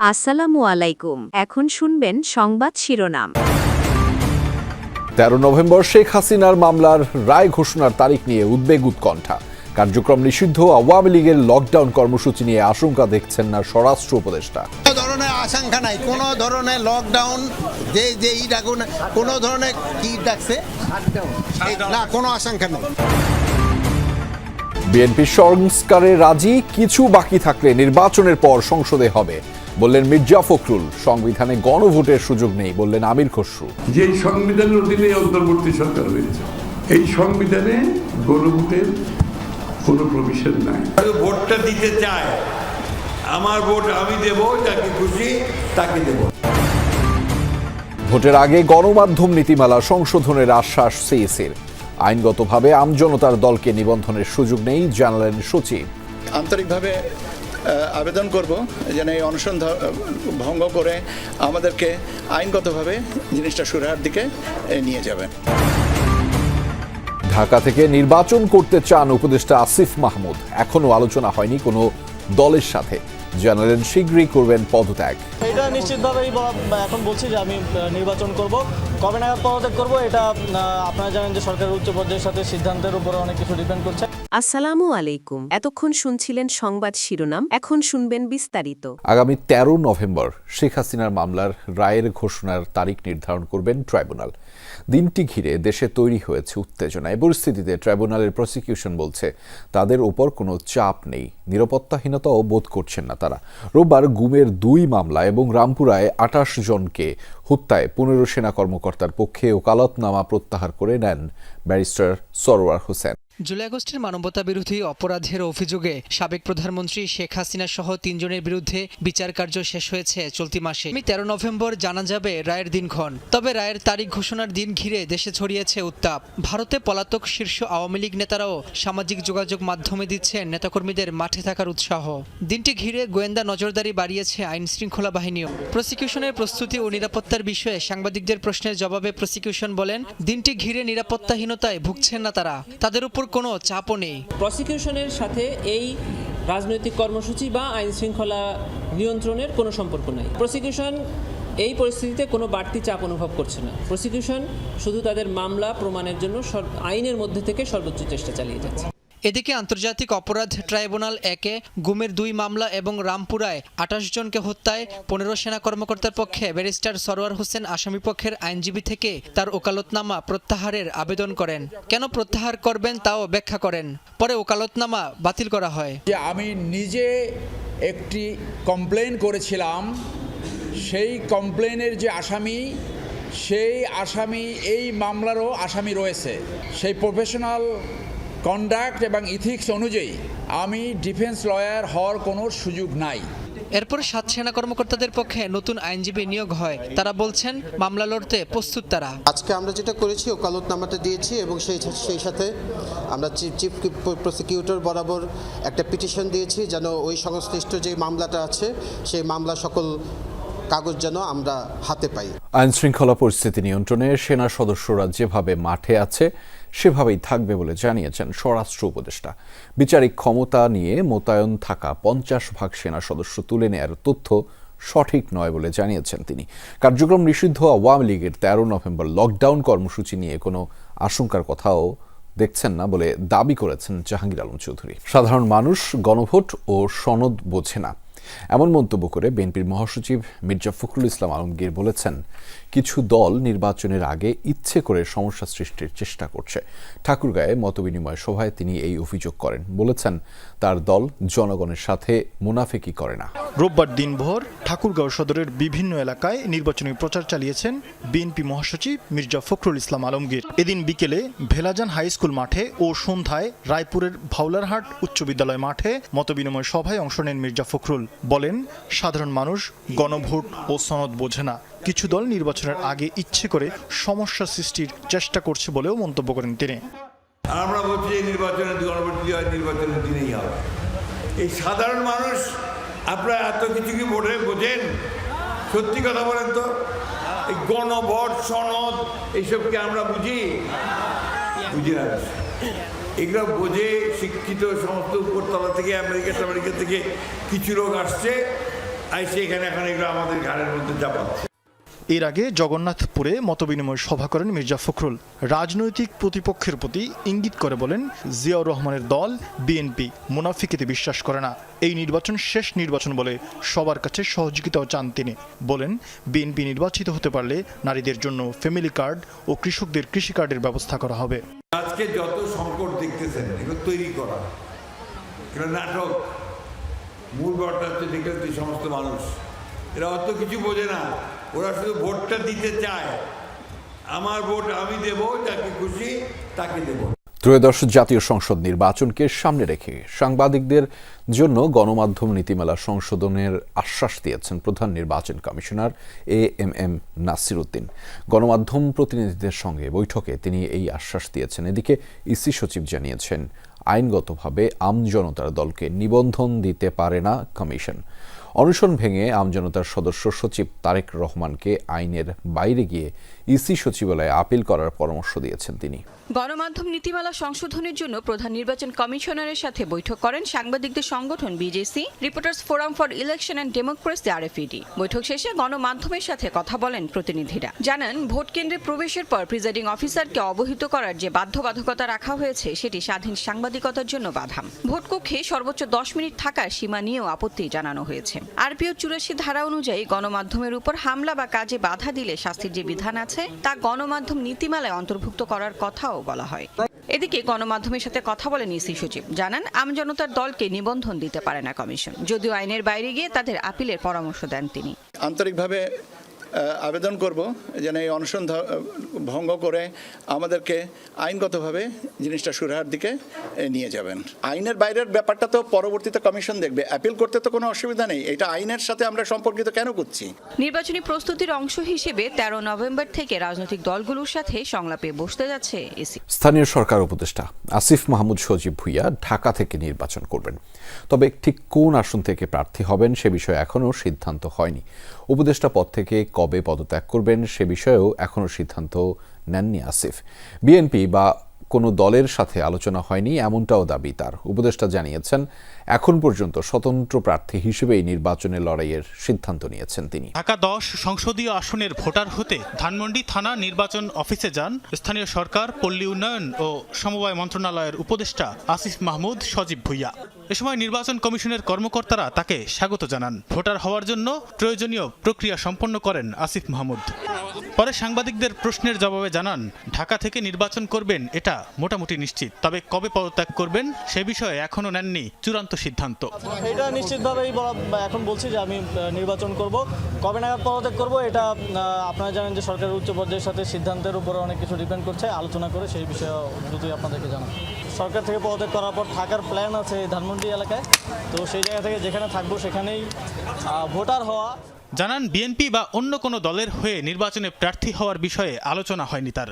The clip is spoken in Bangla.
আসসালামু আলাইকুম। এখন শুনবেন সংবাদ শিরোনাম। তেরো নভেম্বর শেখ হাসিনার মামলার রায় ঘোষণার তারিখ নিয়ে উদ্বেগ উৎকণ্ঠা। কার্যক্রম নিষিদ্ধ আওয়ামী লীগের লকডাউন কর্মসূচি নিয়ে আশঙ্কা দেখছেন না স্বরাষ্ট্র উপদেষ্টা। কোনো ধরনের আশঙ্কা নাই কোনো ধরনের লকডাউন যে যে ই ডাকুন কোনো ধরনের কি ডাকছে না কোনো আশঙ্কা নেই। বিএনপি সংস্কারে রাজি কিছু বাকি থাকলে নির্বাচনের পর সংসদে হবে। বললেন মির্জা ফখরুল সংবিধানে গণভোটের সুযোগ নেই। বললেন আমির খসরু। যে সংবিধানের অধীনে অন্তর্বর্তী সরকার হয়েছে এই সংবিধানে গণভোটের কোনো প্রভিশন নাই। ভোটটা দিতে চায় আমার ভোট আমি দেব যাকে খুশি তাকে দেব। ভোটের আগে গণমাধ্যম নীতিমালা সংশোধনের আশ্বাস সিএসির। আইনগতভাবে আমজনতার দলকে নিবন্ধনের সুযোগ নেই জানালেন সচিব। আন্তরিকভাবে আবেদন করব যেন এই অনশন ভঙ্গ করে আমাদেরকে আইনগতভাবে জিনিসটা সুরাহার দিকে নিয়ে যাবেন ঢাকা থেকে নির্বাচন করতে চান উপদেষ্টা আসিফ মাহমুদ। এখনও আলোচনা হয়নি কোনো দলের সাথে। জানালেন শীঘ্রই করবেন পদত্যাগ। এটা নিশ্চিতভাবেই এখন বলছি যে আমি নির্বাচন করব। কবে নাগাদ পদত্যাগ করব এটা আপনারা জানেন যে সরকারের উচ্চ পর্যায়ের সাথে সিদ্ধান্তের উপরে অনেক কিছু ডিপেন্ড করছে। আসসালামু আলাইকুম। এতক্ষণ শুনছিলেন সংবাদ শিরোনাম, এখন শুনবেন বিস্তারিত। আগামী তেরো নভেম্বর শেখ হাসিনার মামলার রায়ের ঘোষণার তারিখ নির্ধারণ করবেন ট্রাইব্যুনাল। দিনটি ঘিরে দেশে তৈরি হয়েছে উত্তেজনা। এই পরিস্থিতিতে ট্রাইব্যুনালের প্রসিকিউশন বলছে, তাদের উপর কোনো চাপ নেই নিরাপত্তাহীনতাও বোধ করছেন না তারা। রোববার গুমের দুই মামলা এবং রামপুরায় আটাশ জনকে হত্যায় পনেরো সেনা কর্মকর্তার পক্ষে ওকালতনামা প্রত্যাহার করে নেন ব্যারিস্টার সরোয়ার হোসেন। জুলাই আগস্টের মানবতা বিরোধী অপরাধের অভিযোগে সাবেক প্রধানমন্ত্রী শেখ হাসিনা সহ তিনজনের বিরুদ্ধে বিচার কার্য শেষ হয়েছে চলতি মাসে। তেরো নভেম্বর জানা যাবে রায়ের দিনক্ষণ। তবে রায়ের তারিখ ঘোষণার দিন ঘিরে দেশে ছড়িয়েছে উত্তাপ। ভারতে পলাতক শীর্ষ আওয়ামী লীগ নেতারাও সামাজিক যোগাযোগ মাধ্যমে দিচ্ছেন নেতাকর্মীদের মাঠে থাকার উৎসাহ। দিনটি ঘিরে গোয়েন্দা নজরদারি বাড়িয়েছে আইন শৃঙ্খলা বাহিনীও। প্রসিকিউশনের প্রস্তুতি ও নিরাপত্তার বিষয়ে সাংবাদিকদের প্রশ্নের জবাবে প্রসিকিউশন বলেন, দিনটি ঘিরে নিরাপত্তাহীনতায় ভুগছেন না তারা। তাদের উপর কোনো চাপও নেই। প্রসিকিউশনের সাথে এই রাজনৈতিক কর্মসূচি বা আইন শৃঙ্খলা নিয়ন্ত্রণের কোনো সম্পর্ক নাই। প্রসিকিউশন এই পরিস্থিতিতে কোনো বাড়তি চাপ অনুভব করছে না। প্রসিকিউশন শুধু তাদের মামলা প্রমাণের জন্য আইনের মধ্যে থেকে সর্বোচ্চ চেষ্টা চালিয়ে যাচ্ছে। এদিকে আন্তর্জাতিক অপরাধ ট্রাইব্যুনাল একে গুমের দুই মামলা এবং রামপুরায় আঠাশ জনকে হত্যায় পনেরো সেনা কর্মকর্তার পক্ষে ব্যারিস্টার সরোয়ার হোসেন আসামিপক্ষের আইনজীবী থেকে তার ওকালতনামা প্রত্যাহারের আবেদন করেন। কেন প্রত্যাহার করবেন তাও ব্যাখ্যা করেন। পরে ওকালতনামা বাতিল করা হয়। আমি নিজে একটি কমপ্লেন করেছিলাম, সেই কমপ্লেনের যে আসামি, সেই আসামি, এই মামলারও আসামি রয়েছে। সেই প্রফেশনাল কন্ডাক্ট এবং ইথিক্স অনুযায়ী আমি ডিফেন্স লয়ার হওয়ার কোনো সুযোগ নাই। এরপর সাত সেনা কর্মকর্তাদের পক্ষে নতুন আইনজীবী নিয়োগ হয়। তারা বলছেন মামলা লড়তে প্রস্তুত তারা। আজকে আমরা যেটা করেছি ওকালতনামাটা দিয়েছি এবং সেই সেই সাথে আমরা চিফ চিফ প্রসিকিউটর বরাবর একটা পিটিশন দিয়েছি যেন ওই সংশ্লিষ্ট যে মামলাটা আছে সেই মামলা সকল কাগজ যেন আমরা হাতে পাই। আইন শৃঙ্খলা পরিস্থিতি নিয়ন্ত্রণে সেনা সদস্যরা যেভাবে মাঠে আছে সেভাবেই থাকবে বলে জানিয়েছেন স্বরাষ্ট্র উপদেষ্টা। বিচারিক ক্ষমতা নিয়ে মোতায়েন থাকা পঞ্চাশ ভাগ সেনা সদস্য তুলে নেয়ার তথ্য সঠিক নয় বলে জানিয়েছেন তিনি। কার্যক্রম নিষিদ্ধ আওয়ামী লীগের তেরো নভেম্বর লকডাউন কর্মসূচি নিয়ে কোনো আশঙ্কার কথাও দেখছেন না বলে দাবি করেছেন জাহাঙ্গীর আলম চৌধুরী। সাধারণ মানুষ গণভোট ও সনদ বোঝে না। এমন মন্তব্য করে বিএনপির মহাসচিব মির্জা ফখরুল ইসলাম আলমগীর বলেছেন, কিছু দল নির্বাচনের আগে ইচ্ছে করে সমস্যা সৃষ্টির চেষ্টা করছে। ঠাকুরগাঁয়ে মতবিনিময় সভায় তিনি এই অভিযোগ করেন। বলেছেন, তার দল জনগণের সাথে মুনাফেকি করে না। রোববার দিনভর ঠাকুরগাঁও সদরের বিভিন্ন এলাকায় নির্বাচনী প্রচার চালিয়েছেন বিএনপি মহাসচিব মির্জা ফখরুল ইসলাম আলমগীর। এদিন বিকেলে ভেলাজান হাই স্কুল মাঠে ও সন্ধ্যায় রায়পুরের ভাউলারহাট উচ্চ বিদ্যালয় মাঠে মতবিনিময় সভায় অংশ নেন মির্জা ফখরুল। বলেন, সাধারণ মানুষ গণভোট ও সনদ বোঝে না। কিছু দল নির্বাচনের আগে ইচ্ছে করে সমস্যা সৃষ্টির চেষ্টা করছে বলেও মন্তব্য করেন তিনি। আমরা বলছি নির্বাচনের গণভোট হয় নির্বাচনের দিনেই হবে। এই সাধারণ মানুষ, আপনারা এত কিছু কি বোঝে বোঝেন? সত্যি কথা বলেন তো। এই গণভোট, সনদ এইসবকে আমরা বুঝি? বুঝি না। এগুলো বোঝে শিক্ষিত সমস্ত উপরতলা থেকে, আমেরিকা আমেরিকা থেকে কিছু লোক আসছে, আইসে এখানে এখন এগুলো আমাদের ঘাড়ের মধ্যে চাপাচ্ছে এর আগে জগন্নাথপুরে মতবিনিময় সভা করেন মির্জা ফখরুল। রাজনৈতিক প্রতিপক্ষের প্রতি ইঙ্গিত করে বলেন, জিয়াউর রহমানের দল, বিএনপি, মুনাফিকিতে বিশ্বাস করে না। এই নির্বাচন শেষ নির্বাচন বলে সবার কাছে সহযোগিতাও চান তিনি। বলেন, বিএনপি নির্বাচিত হতে পারলে নারীদের জন্য ফ্যামিলি কার্ড ও কৃষকদের কৃষি কার্ডের ব্যবস্থা করা হবে। আজকে যত সংকট দেখতেছেন, এগুলো তৈরি করা। এগুলো নাটক। মূল ঘটনা হচ্ছে দেখলেন তুই সমস্ত মানুষ। এরা অত কিছু বোঝে না। ওরা শুধু ভোটটা দিতে চায়। আমার ভোট আমি দেব, যাকে খুশি তাকে দেবো। ত্রয়োদশ জাতীয় সংসদ নির্বাচনকে সামনে রেখে সাংবাদিকদের জন্য গণমাধ্যম নীতিমালা সংশোধনের আশ্বাস দিয়েছেন প্রধান নির্বাচন commissioner A M M Nasir Uddin গণমাধ্যম প্রতিনিধিদের সঙ্গে বৈঠকে তিনি এই আশ্বাস দিয়েছেন। এদিকে ইসি সচিব জানিয়েছেন, আইনগতভাবে আমজনতার দলকে নিবন্ধন দিতে পারে না কমিশন। অনশন ভেঙে আমজনতার সদস্য সচিব তারেক রহমানকে আইনের বাইরে গিয়ে ইসি সচিবালয়ে আপিল করার পরামর্শ দিয়েছেন তিনি। গণমাধ্যম নীতিমালা সংশোধনের জন্য প্রধান নির্বাচন কমিশনারের সাথে বৈঠক করেন সাংবাদিকদের সংগঠন BJC. Reporters forum for election and democracy, RFED. বৈঠক শেষে গণমাধ্যমের সাথে কথা বলেন প্রতিনিধিরা। জানান, ভোট কেন্দ্রে প্রবেশের পর প্রিজাইডিং অফিসারকে অবহিত করার যে বাধ্যবাধকতা রাখা হয়েছে, সেটি স্বাধীন সাংবাদিকতার জন্য বাধা ভোট কক্ষে সর্বোচ্চ দশ মিনিট থাকার সীমা নিয়েও আপত্তি জানানো হয়েছে। আরপিও চুরাশি ধারা অনুযায়ী গণমাধ্যমের উপর হামলা বা কাজে বাধা দিলে শাস্তির যে বিধান আছে, তা গণমাধ্যম নীতিমালায় অন্তর্ভুক্ত করার কথাও বলা হয়। এদিকে গণমাধ্যমের সাথে কথা বলেন ইসি সচিব। জানান আমজনতার দলকে নিবন্ধন দিতে পারে না কমিশন। যদিও আইনের বাইরে গিয়ে তাদের আপিলের পরামর্শ দেন তিনি। আন্তরিকভাবে আবেদন করব যেন এই অনশন ভঙ্গ করে আমাদেরকে আইনগতভাবে জিনিসটা সুরাহার দিকে নিয়ে যাবেন। আইনের বাইরের ব্যাপারটা তো পরবর্তীতে কমিশন দেখবে। অ্যাপিল করতে তো কোনো অসুবিধা নেই। এটা আইনের সাথে আমরা সম্পর্কিত কেন করছি? নির্বাচনী প্রস্তুতির অংশ হিসেবে তেরো নভেম্বর থেকে রাজনৈতিক দলগুলোর সাথে সংলাপে বসতে যাচ্ছে ইসি স্থানীয় সরকার উপদেষ্টা আসিফ মাহমুদ সজীব ভুইয়া ঢাকা থেকে নির্বাচন করবেন। তবে ঠিক কোন আসন থেকে প্রার্থী হবেন সে বিষয়ে এখনও সিদ্ধান্ত হয়নি। উপদেষ্টা পদ থেকে কবে পদত্যাগ করবেন সে বিষয়েও এখনও সিদ্ধান্ত নেননি আসিফ। বিএনপি বা কোনো দলের সাথে আলোচনা হয়নি, এমনটাও দাবি তার। উপদেষ্টা জানিয়েছেন, এখন পর্যন্ত স্বতন্ত্র প্রার্থী হিসেবেই নির্বাচনের লড়াইয়ের সিদ্ধান্ত নিয়েছেন তিনি। ঢাকা দশ সংসদীয় আসনের ভোটার হতে ধানমন্ডি থানা নির্বাচন অফিসে যান। স্থানীয় সরকার, পল্লী উন্নয়ন ও সমবায় মন্ত্রণালয়ের উপদেষ্টা আসিফ মাহমুদ সজীব ভুইয়া। এ সময় নির্বাচন কমিশনের কর্মকর্তারা তাকে স্বাগত জানান। ভোটার হওয়ার জন্য প্রয়োজনীয় প্রক্রিয়া সম্পন্ন করেন আসিফ মাহমুদ। পরে সাংবাদিকদের প্রশ্নের জবাবে জানান, ঢাকা থেকে নির্বাচন করবেন এটা মোটামুটি নিশ্চিত, তবে কবে পদত্যাগ করবেন সে বিষয়ে এখনও নেননি চূড়ান্ত সিদ্ধান্ত। এটা নিশ্চিতভাবেই এখন বলছি যে আমি নির্বাচন করব। কবে নাগাদ পদত্যাগ করব এটা আপনারা জানেন যে সরকারের উচ্চ পর্যায়ের সাথে সিদ্ধান্তের উপরে অনেক কিছু ডিপেন্ড করছে। আলোচনা করে সেই বিষয়ে দ্রুতই আপনাদেরকে জানাব। সরকার থেকে পদত্যাগ করার পর থাকার প্ল্যান আছে এই ধানমন্ডি এলাকায়। তো সেই জায়গা থেকে যেখানে থাকব সেখানেই ভোটার হওয়া। জানান বিএনপি বা অন্য কোনো দলের হয়ে নির্বাচনে প্রার্থী হওয়ার বিষয়ে আলোচনা হয়নি তার।